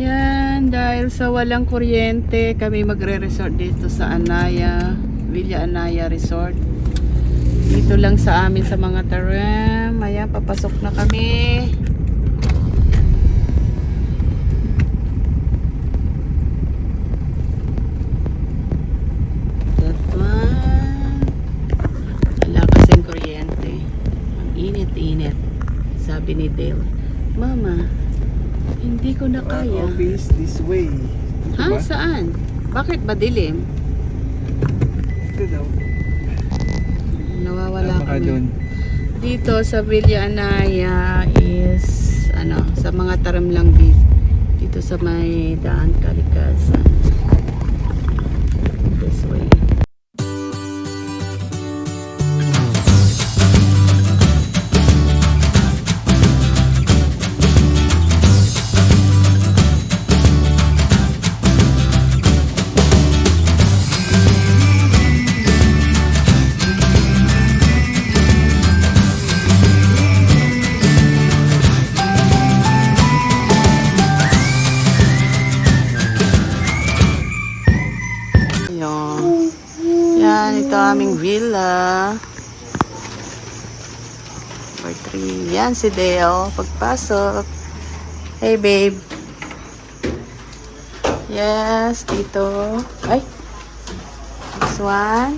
Yan, dahil sa walang kuryente, kami magre-resort dito sa Anaya, Villa Anaya Resort. Dito lang sa amin sa mga taram. Ayan, papasok na kami. Wala kasing kuryente. Ang init-init. Sabi ni Dale, Mama, hindi ko na kaya. Our office this way. Dito Ha? ba? Saan? Bakit ba dilim? Ito daw. Nawawala Baka kami. doon. Dito sa Villa Anaya is ano, sa mga taram lang dito. Dito sa may daan kalikasan. 3. Yan si Dale. Pagpasok. Hey, babe. Yes, dito. Ay. This one.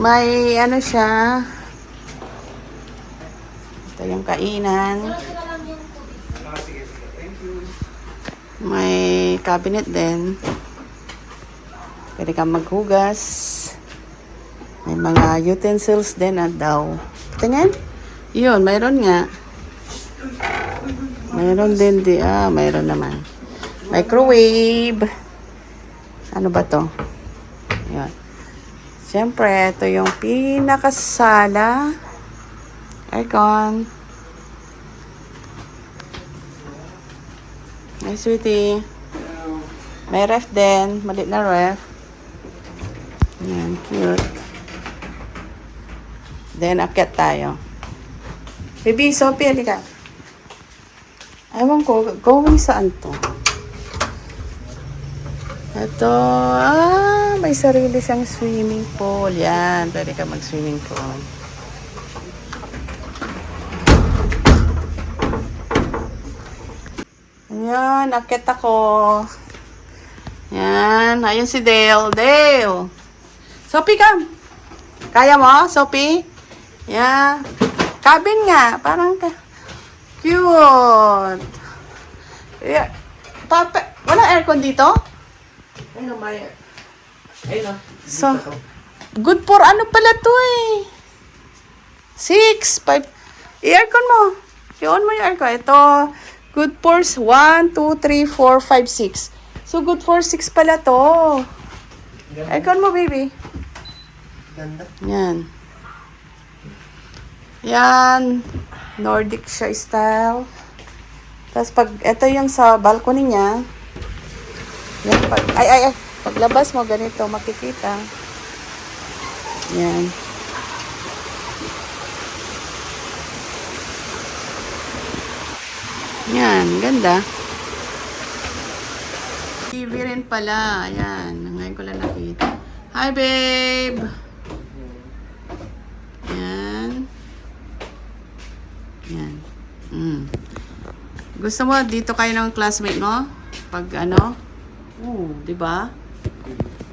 May ano siya. Ito yung kainan. May cabinet din. Pwede kang maghugas. May mga utensils din at daw. Tingnan. Yun, mayroon nga. Mayroon din di. Ah, mayroon naman. Microwave. Ano ba to? Yun. Siyempre, ito yung pinakasala. Aircon. Ay, sweetie. May ref din. Malit na ref. Yan, cute. Then, akyat tayo. Baby, Sophie, halika. Ewan ko, going saan to? Ito, ah, may sarili siyang swimming pool. Yan, pwede ka mag-swimming pool. Ayan, akit ako. Yan, ayun si Dale. Dale! Sophie, come. Kaya mo, Sophie? Yan. Cabin nga, parang ka. Cute. Yeah. Papa, walang aircon dito? Ayun, may... Ayun, So, good for ano pala to eh. Six, five. I-aircon mo. I-on mo yung aircon. Ito, good for one, two, three, four, five, six. So, good for six pala to. Aircon mo, baby. Ganda. Yan. Yan. Nordic siya style. Tapos pag, ito yung sa balcony niya. Yan, pag, ay, ay, ay. Paglabas mo, ganito, makikita. Yan. Yan, ganda. TV rin pala. Ayan, ngayon ko lang nakita. Hi, babe! Yan. Yan. Mm. Gusto mo dito kayo ng classmate mo? Pag ano? Oo, 'di ba?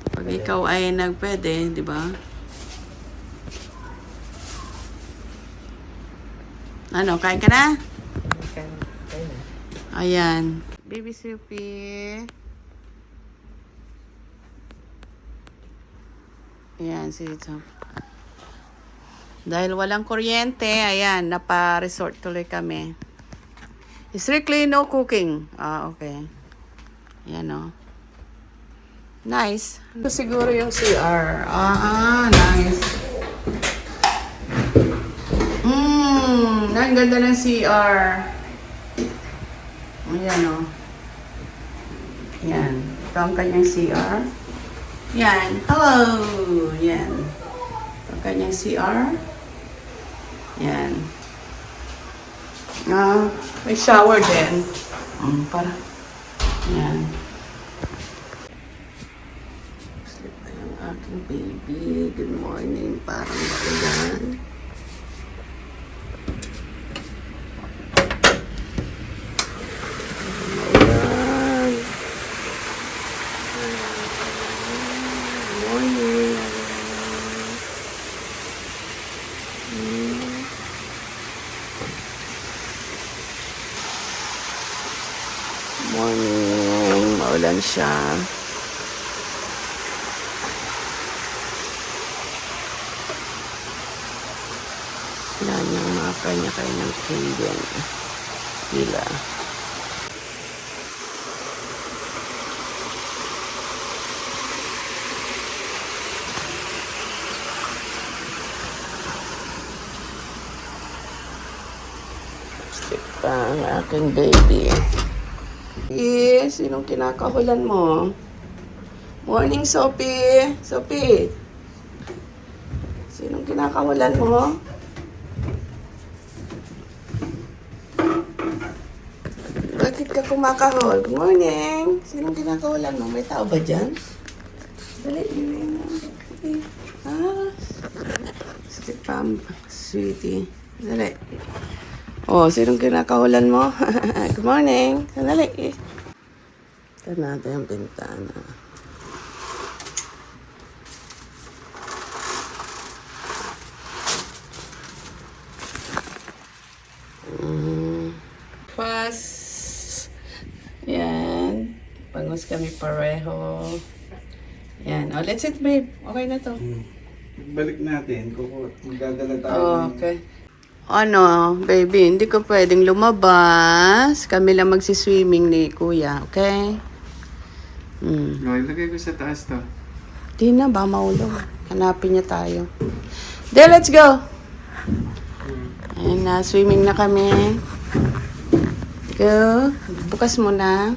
Pag ikaw ay nagpwede, 'di ba? Ano, kain ka na? Ayan. Baby Sophie. Ayan, si Tom. Dahil walang kuryente, ayan, napa-resort tuloy kami. Strictly no cooking. Ah, okay. Ayan, oh. Nice. Ito siguro yung CR. Ah, ah nice. Mmm, ang ganda ng CR. Ayan, oh. Yan. Ito ang kanyang CR. Yan. Hello! Yan. Ito ang kanyang CR. Yan. Ah, may shower din. Mm, para. Yan. Sleep na yung aking baby. Good morning. Parang. Maulan. Morning. Morning. Maulan siya. Wala niyang mga kanya-kanyang kingdom. Sila. Sleep pa ang aking baby. Yes, sinong kinakahulan mo? Morning, Sophie. Sophie. Sinong kinakahulan mo? Bakit ka kumakahol? Good morning. Sinong kinakahulan mo? May tao ba dyan? Dali. Okay. Ah. Sleep pam. Sweetie. Dali. Oh, sinong kinakahulan mo? Good morning. Sandali. Ito natin ang bintana. Mm. Fast. Yan. Bangus kami pareho. Yan. Oh, let's eat, babe. Okay na to. Balik natin. Kuku, magdadala tayo. Oh, okay. Ano, baby, hindi ko pwedeng lumabas. Kami lang magsiswimming ni kuya, okay? Hmm. No, ilagay ko sa taas to. Di na ba maulog? Hanapin niya tayo. De, let's go! Ayun na, swimming na kami. Go. Bukas mo na.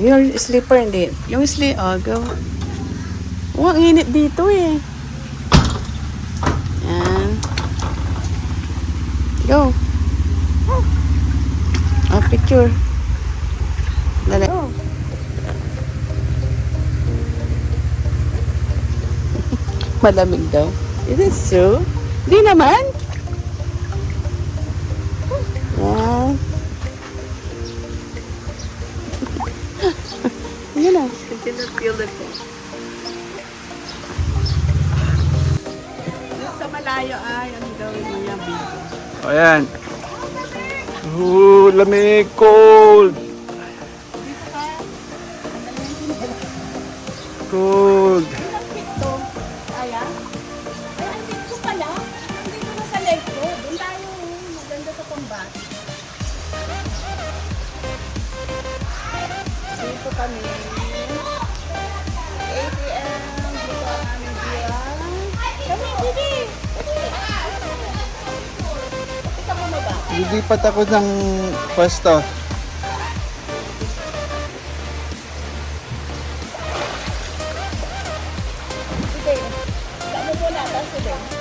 Yung slipper, hindi. Yung slip, oh, go. Oh, ang init dito eh. Yan. Go. Oh, picture. Dali. Malamig daw. Is it true? Di naman. The thing. Sa malayo ay, ano gawin mo yan? Ayan. Ooh, lamig. Cold. Lilipat ako ng pwesto. Sige. Kamo muna. Tapos sige.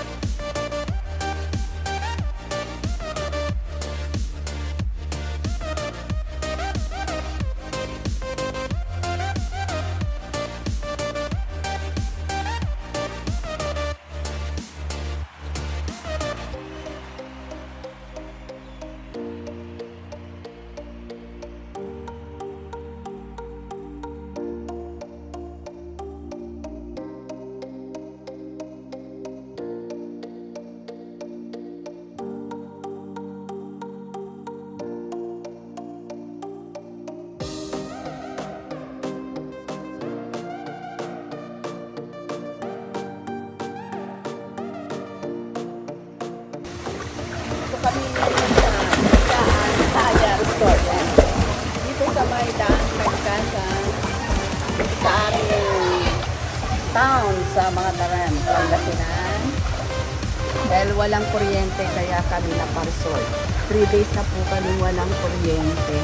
dahil walang kuryente kaya kami naparsol. 3 days na po kami walang kuryente.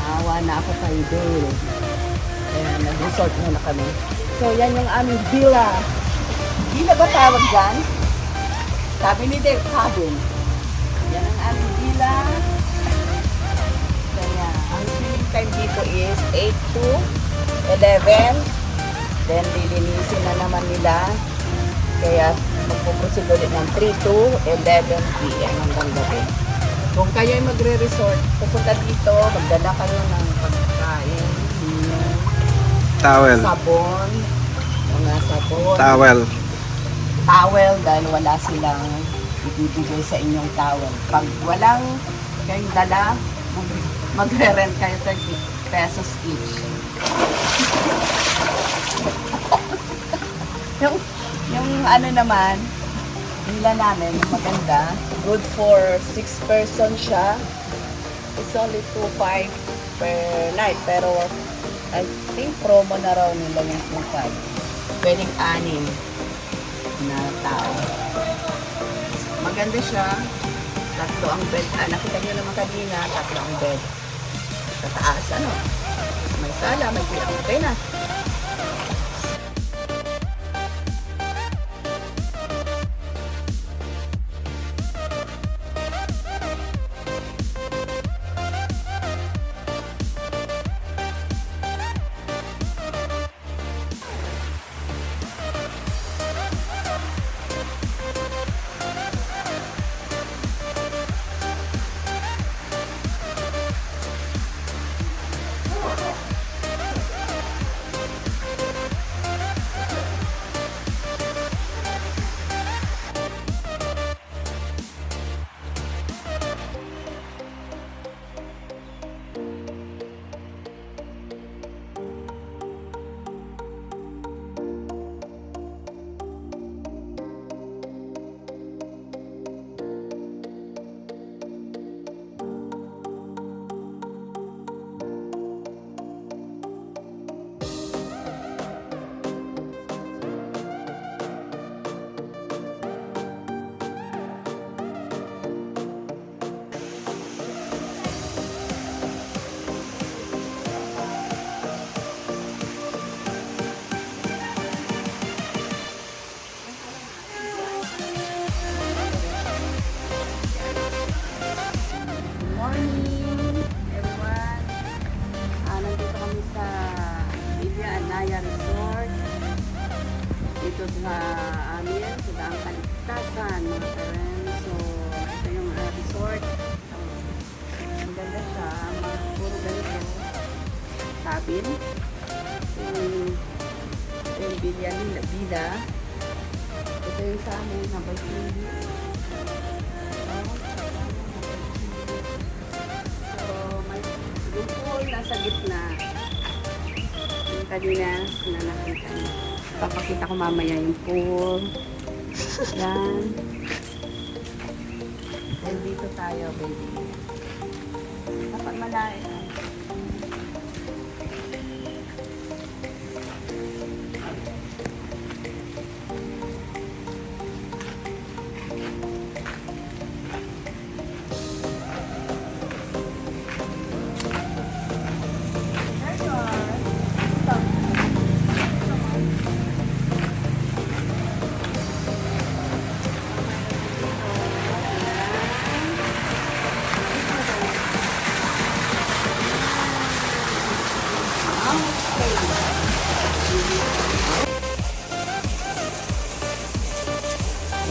Naawa na ako kay Dale. Kaya nag-resort muna kami. So yan yung aming villa. Villa ba tawag dyan? Sabi ni Dale, cabin. Yan ang aming villa. Kaya ang swimming time dito is 8 to 11. Then lilinisin na naman nila. Kaya magpuproceed ulit ng 3 to 11 p.m. hanggang gabi. Kung kayo ay magre-resort, pupunta dito, magdala kayo ng pagkain, Towel. sabon, mga sabon, Towel. towel dahil wala silang ibibigay sa inyong towel. Pag walang kayong dala, mag- magre-rent kayo 30 pesos each. yung, yung ano naman, nila namin, maganda. Good for 6 person siya. It's only 2.5 per night. Pero I think promo na raw nila yung 2.5. Pwedeng anim na tao. Maganda siya. Tatlo ang bed. Ah, nakita niyo naman kanina, tatlo ang bed. Sa taas, ano? May sala, may kuya. Cabin. Yung, yung Villa nila, Villa. Ito yung sa amin, number 3. So, may pool nasa gitna. Yung kanina na nakita. Papakita ko mamaya yung pool. Yan. Then dito tayo, baby. Dapat malayo.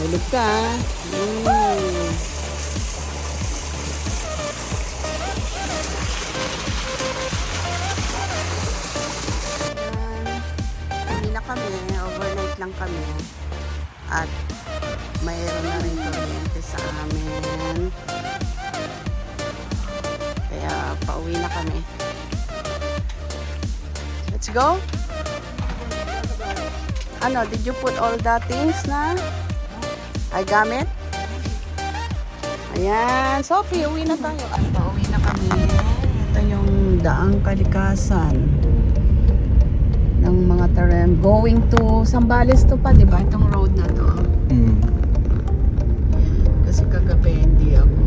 Ulog ka. Mm. Hindi kami, overnight lang kami. At mayroon na rin kuryente sa amin. Kaya pauwi na kami. Let's go. Ano, did you put all the things na ay gamit? Ayan. Sophie, uwi na tayo. At pauwi na kami. Ito yung daang kalikasan ng mga terrain. Going to Sambales to pa, di ba? Itong road na to. Mm. Kasi kagabi hindi ako